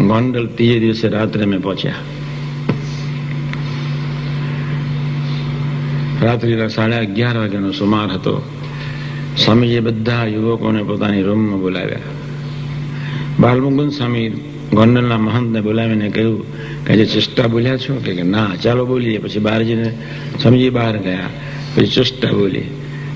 ગોંડલ ત્રીજે દિવસે રાત્રે અમે પહોંચ્યા રાત્રિના સાડા અગિયાર વાગ્યાનો સુમાર હતો સ્વામીજીએ બધા યુવકોને પોતાની રૂમમાં બોલાવ્યા બાલમુકુંદ સ્વામી ગોંડલના મહંતને બોલાવીને કહ્યું કે જે ચેષ્ટા બોલ્યા છો કે ના ચાલો બોલીએ પછી બહાર જઈને સ્વામીજી બહાર ગયા પછી ચેષ્ટા બોલી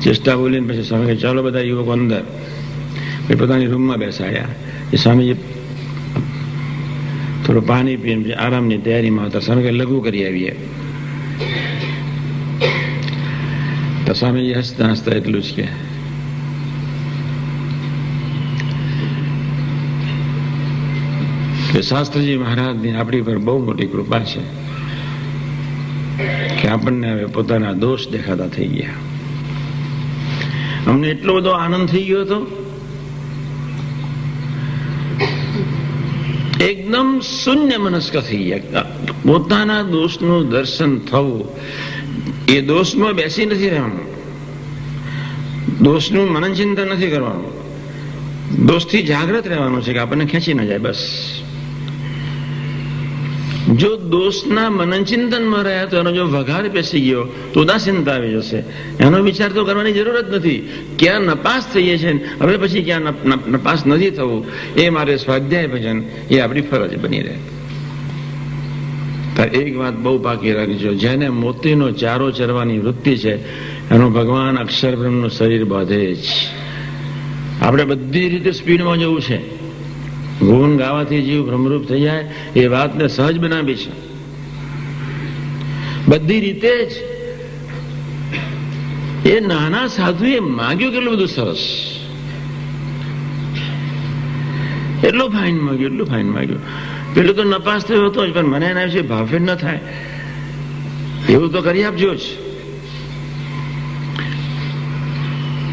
ચેષ્ટા બોલીને પછી સ્વામી ચાલો બધા યુવકો અંદર પછી પોતાની રૂમમાં બેસાડ્યા એ સ્વામીજી થોડું પાણી પીને આરામની તૈયારીમાં હતા. સ્વામી લઘુ કરી આવીએ. તો સ્વામીજી હસતા હસતા એટલું જ કે. કે શાસ્ત્રીજી મહારાજની આપણી પર બહુ મોટી કૃપા છે કે આપણને હવે પોતાના દોષ દેખાતા થઈ ગયા. અમને એટલો બધો આનંદ થઈ ગયો હતો એકદમ શૂન્ય મનસ્ક થઈ ગયા. પોતાના દોષનું દર્શન થવું. એ દોષમાં બેસી નથી રહેવાનું. દોષનું મનન ચિંતન નથી કરવાનું. દોષથી જાગ્રત રહેવાનું છે કે આપણને ખેંચી ન જાય, બસ. જો દોષના મનન ચિંતનમાં રહ્યા તો એનો જો વઘાર પેસી ગયો, તો ઉદાસીનતા આવી જશે. એનો વિચાર તો કરવાની જરૂર જ નથી. ક્યાં નપાસ થઈએ છે હવે પછી ક્યાં નપાસ નથી થવું. એ મારે સ્વાધ્યાય ભજન, એ આપણી ફરજ બની રહે. એક વાત બહુ બાકી રાખજો. જેને મોતીનો ચારો ચરવાની વૃત્તિ છે, એનો ભગવાન અક્ષર બ્રહ્મનું શરીર બાંધે જ. આપણે બધી રીતે સ્પીડમાં જવું છે. ગુણ ગાવાથી જીવ ભ્રમરૂપ થઈ જાય, એ વાતને સહજ બનાવી છે. બધી રીતે જ એ નાના સાધુએ માગ્યું કેટલું બધું સરસ. એટલું ફાઇન માગ્યું, એટલું ફાઇન માગ્યું. પેલું તો નપાસ થયો હતો જ, પણ મને એના વિશે ભાફેર ન થાય. એવું તો કરી આપજો જ.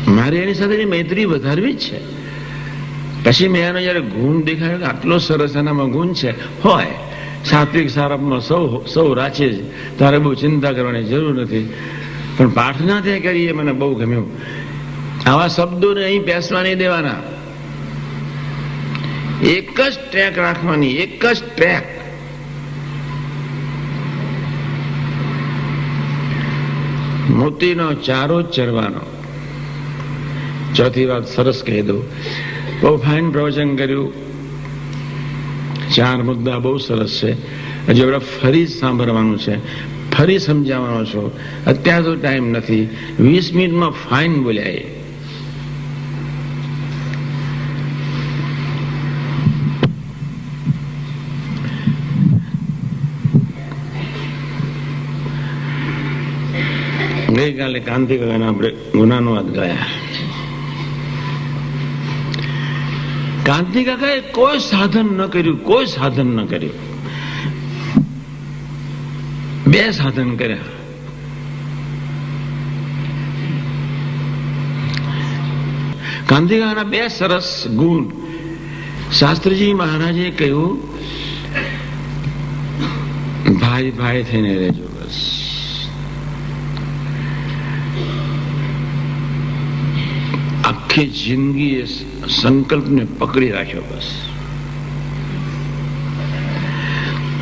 મારે એની સાથેની મૈત્રી વધારવી જ છે. પછી મેં જયારે ગુણ દેખાયો કે આટલો સરસ એનામાં ગુણ છે, હોય. સાત્વિક સારપમાં સૌ સૌ રાચે જ. તારે બહુ ચિંતા કરવાની જરૂર નથી. પણ પ્રાર્થના તે કરીએ મને બહુ ગમ્યું. આવા શબ્દોને અહીં બેસવા નહીં દેવાના. એક જ ટ્રેક રાખવાની, એક જ ટ્રેક મોતીનો ચારો ચરવાનો. ચોથી વાત સરસ કહી દઉં. બહુ પ્રવચન કર્યું. ચાર મુદ્દા બહુ સરસ છે. હજી આપણે ફરી સાંભળવાનું છે. ફરી સમજાવવાનો છો. અત્યાર તો ટાઈમ નથી. વીસ મિનિટમાં ફાઇન બોલ્યા એ. ગઈકાલે કાંતિ કાકાના આપણે ગુનાનો વાત ગયા. કાંતિ કાકાએ કોઈ સાધન ન કર્યું, કોઈ સાધન ન કર્યું. બે સાધન કર્યા. ગાંધી કાકાના બે સરસ ગુણ. શાસ્ત્રીજી મહારાજે કહ્યું, ભાઈ ભાઈ થઈને રહેજો બસ આખી જિંદગી એ સંકલ્પને પકડી રાખ્યો બસ.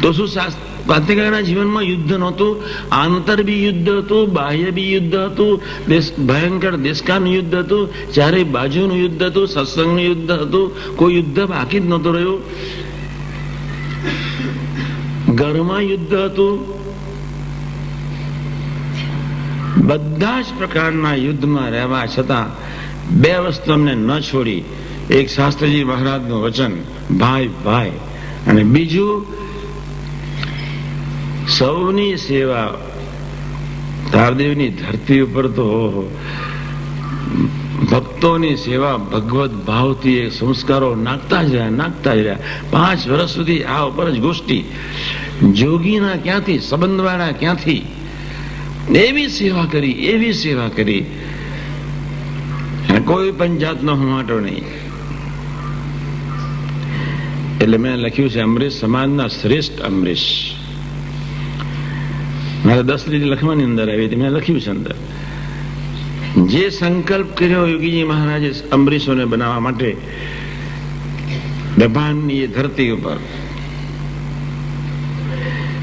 તો શું ક્રાંતિકારીના જીવનમાં યુદ્ધ નહોતું? આંતર બી યુદ્ધ હતું બાહ્ય બી યુદ્ધ હતું ભયંકર દેશકાનું યુદ્ધ હતું ચારે બાજુનું યુદ્ધ હતું, સત્સંગનું યુદ્ધ હતું, કોઈ યુદ્ધ બાકી જ નહોતું રહ્યું. ઘરમાં યુદ્ધ હતું. બધા જ પ્રકારના યુદ્ધમાં રહેવા છતાં બે વસ્તુ અમને ન છોડી એક શાસ્ત્રીજી મહારાજનું વચન, ભાઈ ભાઈ. અને બીજું, સૌની સેવા તારદેવની ધરતી ઉપર તો ભક્તોની સેવા ભગવત ભાવથી એ સંસ્કારો નાખતા જ રહ્યા, નાખતા જ રહ્યા. પાંચ વર્ષ સુધી આ ઉપર જ ગોષ્ઠી. જોગીના ક્યાંથી, સંબંધવાળા ક્યાંથી? એવી સેવા કરી, એવી સેવા કરી. કોઈ પણ જાતનો હુમાટો નહીં. એટલે મેં લખ્યું છે અમરીશ, સમાજના શ્રેષ્ઠ અમરીશ. મારે દસ લીટી લખવાની અંદર આવી હતી, મેં લખ્યું છે અંદર. જે સંકલ્પ કર્યો યોગીજી મહારાજે અમરીશોને બનાવવા માટે ડભાનની એ ધરતી ઉપર.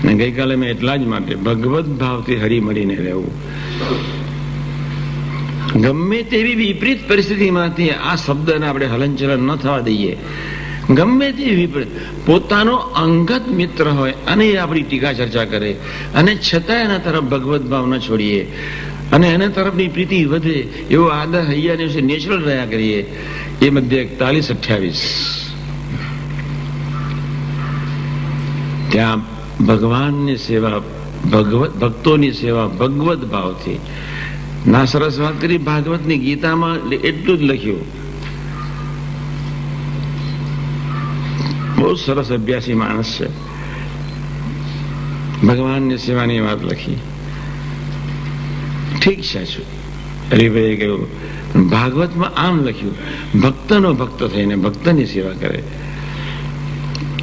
ને ગઈકાલે મેં એટલા જ માટે ભગવત ભાવથી હરીમરીને રહેવું. ગમે તેવી વિપરીત પરિસ્થિતિમાંથી આ શબ્દને આપણે હલનચલન ન થવા દઈએ. ગમે તે વિપરીત. પોતાનો અંગત મિત્ર હોય અને એ આપણી ટીકા ચર્ચા કરે. અને છતાં એના તરફ ભગવત ભાવ છોડીએ. અને એના તરફની પ્રીતિ વધે એવો આદર હૈયાને વિશે નેચરલ રહ્યા કરીએ. એ મધ્ય એકતાલીસ અઠ્યાવીસ. ત્યાં ભગવાનની સેવા ભગવત ભક્તોની સેવા ભગવત ભાવથી ના, સરસ વાત કરી. ભાગવતની ગીતામાં એટલું જ લખ્યું. બહુ સરસ અભ્યાસી માણસ છે. ભગવાનની સેવાની વાત લખી. ઠીક છે હરિભાઈ કહ્યું, ભાગવતમાં આમ લખ્યું, ભક્તનો ભક્ત થઈને ભક્તની સેવા કરે.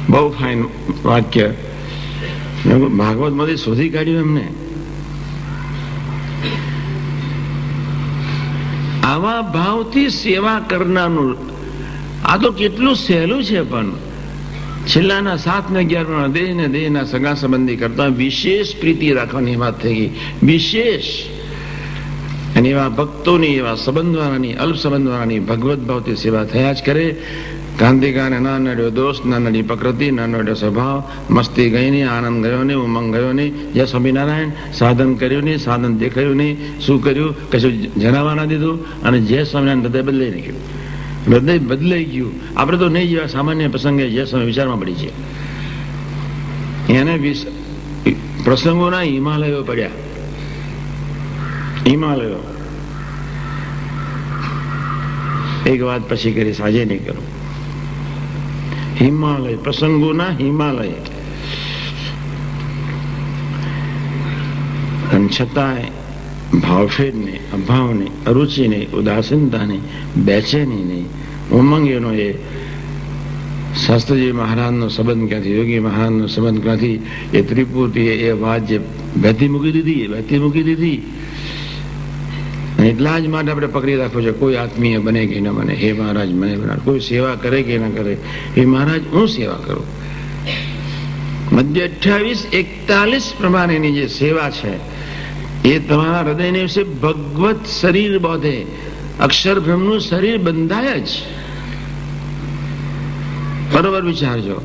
બહુ ફાઇન વાક્ય. ભાગવતમાંથી શોધી કાઢ્યું એમને. આવા ભાવથી સેવા કરનારનું આ તો કેટલું સહેલું છે પણ. છેલ્લાના સાત ને અગિયાર દેહ ને દેહના સગા સંબંધી કરતા વિશેષ પ્રીતિ રાખવાની વાત થઈ ગઈ. વિશેષ. અને એવા ભક્તોની, એવા સંબંધવાળાની અલ્પ સંબંધવાળાની ભગવત ભાવથી સેવા થયા જ કરે. ક્રાંતિકાને ના નડ્યો દોષ ના નડી પ્રકૃતિ ના નડ્યો સ્વભાવ, મસ્તી ગઈ નહીં આનંદ ગયો નહીં ઉમંગ ગયો નહીં જય સ્વામિનારાયણ સાધન કર્યું નહીં સાધન દેખાયું નહીં શું કર્યું, કશું જણાવવા ના દીધું, અને જય સ્વામિનારાયણ હૃદય બદલાઈ નાખ્યું. હૃદય બદલાઈ ગયું. આપણે તો નહીં જેવા સામાન્ય પ્રસંગે જે સમય વિચારમાં પડી છે. એને પ્રસંગોના હિમાલયો પડ્યા. હિમાલયો. એક વાત પછી કરી, સાજે નહીં કરું હિમાલય, પ્રસંગોના હિમાલય. અને છતાંય ભાવફેરને અભાવને અભાવ ઉદાસીનતાને, બેચેનીને ઉમંગ એનો એ શાસ્ત્રીજી મહારાજનો સંબંધ ક્યાંથી, યોગી મહારાજનો સંબંધ ક્યાંથી, એ ત્રિપુટી એ વાત જે વહેતી મૂકી દીધી બેથી મૂકી દીધી. એટલા જ માટે આપણે પકડી રાખવું છે, કોઈ આત્મીય બને કે ન બને, હે મહારાજ, મને બનાવ કોઈ સેવા કરે કે ન કરે હે મહારાજ, હું સેવા કરું? મધ્ય અઠ્યાવીસ એકતાલીસ પ્રમાણેની જે સેવા છે, એ તમારા હૃદયને વિશે ભગવત શરીર બોધે, અક્ષર બ્રહ્મનું શરીર બંધાય જ. બરોબર વિચારજો,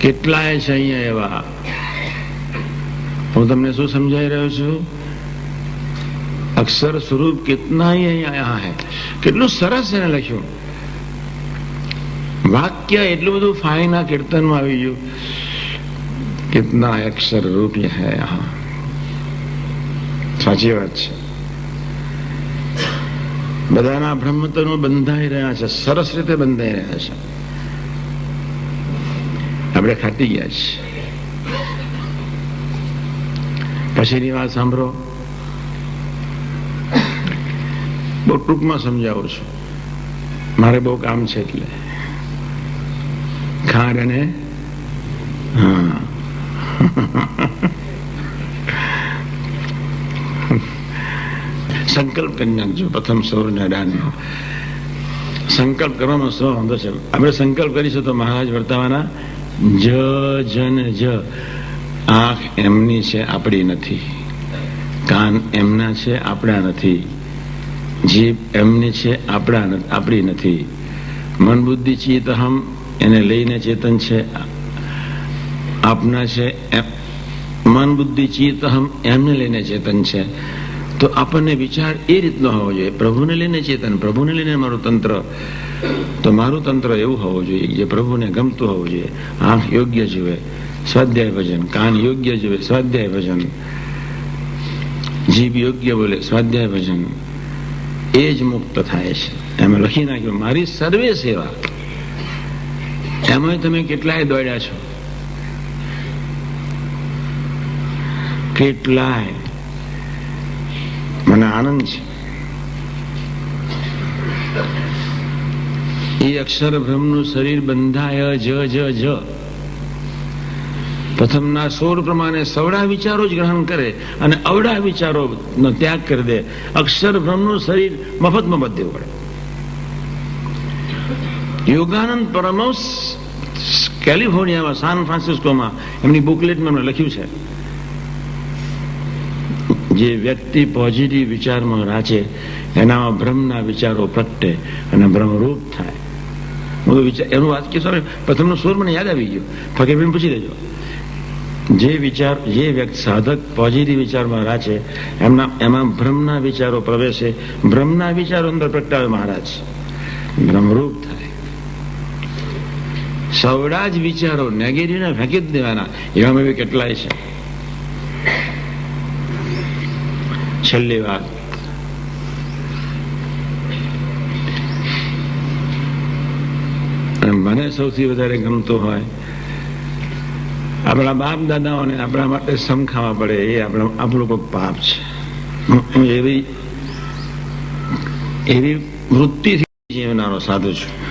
કેટલાય છે અહીંયા એવા. હું તમને શું સમજાઈ રહ્યો છું? અક્ષર સ્વરૂપ કેટલા અહીંયા હે કેટલું સરસ એને લખ્યું વાક્ય એટલું બધું ફાઈના કીર્તનમાં આવી ગયું કેટના અક્ષર રૂપ હે સાચી વાત છે બધાના બ્રહ્મતનો બંધાઈ રહ્યા છે સરસ રીતે બંધાઈ રહ્યા છે આપણે ખાટી ગયા છીએ પછીની વાત સાંભળો બહુ ટૂંકમાં સમજાવું છું. મારે બહુ કામ છે એટલે. ખાંડ અને સંકલ્પ કરી નાખજો પ્રથમ સૌરના દાનમાં સંકલ્પ કરવામાં શું વાંધો છે. આપણે સંકલ્પ કરીશું તો મહારાજ વર્તાવાના, જ, જન, જ. આંખ એમની છે આપણી નથી. કાન એમના છે આપણા નથી. જીભ એમની છે, આપણા આપણી નથી. મન બુદ્ધિ ચિત્ત હમ, એને લઈને ચેતન છે, આપના છે મન બુદ્ધિ ચિત્ત હમ, એમને લઈને ચેતન છે. તો આપણને વિચાર એ રીતનો હોવો જોઈએ. પ્રભુને લઈને ચેતન, પ્રભુને લઈને મારું તંત્ર. તો મારું તંત્ર એવું હોવું જોઈએ જે પ્રભુને ગમતું હોવું જોઈએ. આંખ યોગ્ય જુએ, સ્વાધ્યાય ભજન, કાન યોગ્ય જુએ, સ્વાધ્યાય ભજન. જીભ યોગ્ય બોલે, સ્વાધ્યાય ભજન. એ જ મુક્ત થાય છે. એમાં લખી નાખ્યું, મારી સર્વે સેવા. એમાં તમે કેટલાય દોડ્યા છો? કેટલાય. મને આનંદ છે. એ અક્ષર બ્રહ્મનું શરીર બંધાય જ જ જ. પ્રથમના સોળ પ્રમાણે સવડા વિચારો જ ગ્રહણ કરે અને અવડા વિચારો નો ત્યાગ કરી દે. અક્ષર બ્રહ્મનું શરીર મફતમાં બધે પડે યોગાનંદ પરમહંસ કેલિફોર્નિયામાં, સાન ફ્રાન્સિસ્કોમાં, એમની બુકલેટમાં એમણે લખ્યું છે. જે વ્યક્તિ પોઝિટિવ વિચારમાં રાચે, એનામાં ભ્રમના વિચારો પ્રગટે અને ભ્રમરૂપ થાય. હું વિચાર, એનું વાત કે સ્વામી પ્રથમનો સુર મને યાદ આવી ગયો. ફકીરબેન પૂછી દેજો. જે વિચાર, જે વ્યક્તિ સાધક પોઝિટિવ વિચારમાં રાચે એમના, એમાં બ્રહ્મના વિચારો પ્રવેશે. બ્રહ્મના વિચારો અંદર પ્રગટાવે મહારાજ. બ્રહ્મરૂપ થાય. સવડા જ વિચારો નેગેટિવને ફેંકી જ દેવાના. એવામાં બી કેટલાય છે. છેલ્લી વાત મને સૌથી વધારે ગમતો હોય આપણા બાપ દાદાઓને આપણા માટે સમ ખાવા પડે એ આપણા આપણું કોઈ પાપ છે. એવી એવી વૃત્તિથી જીવનારો સાધુ છું.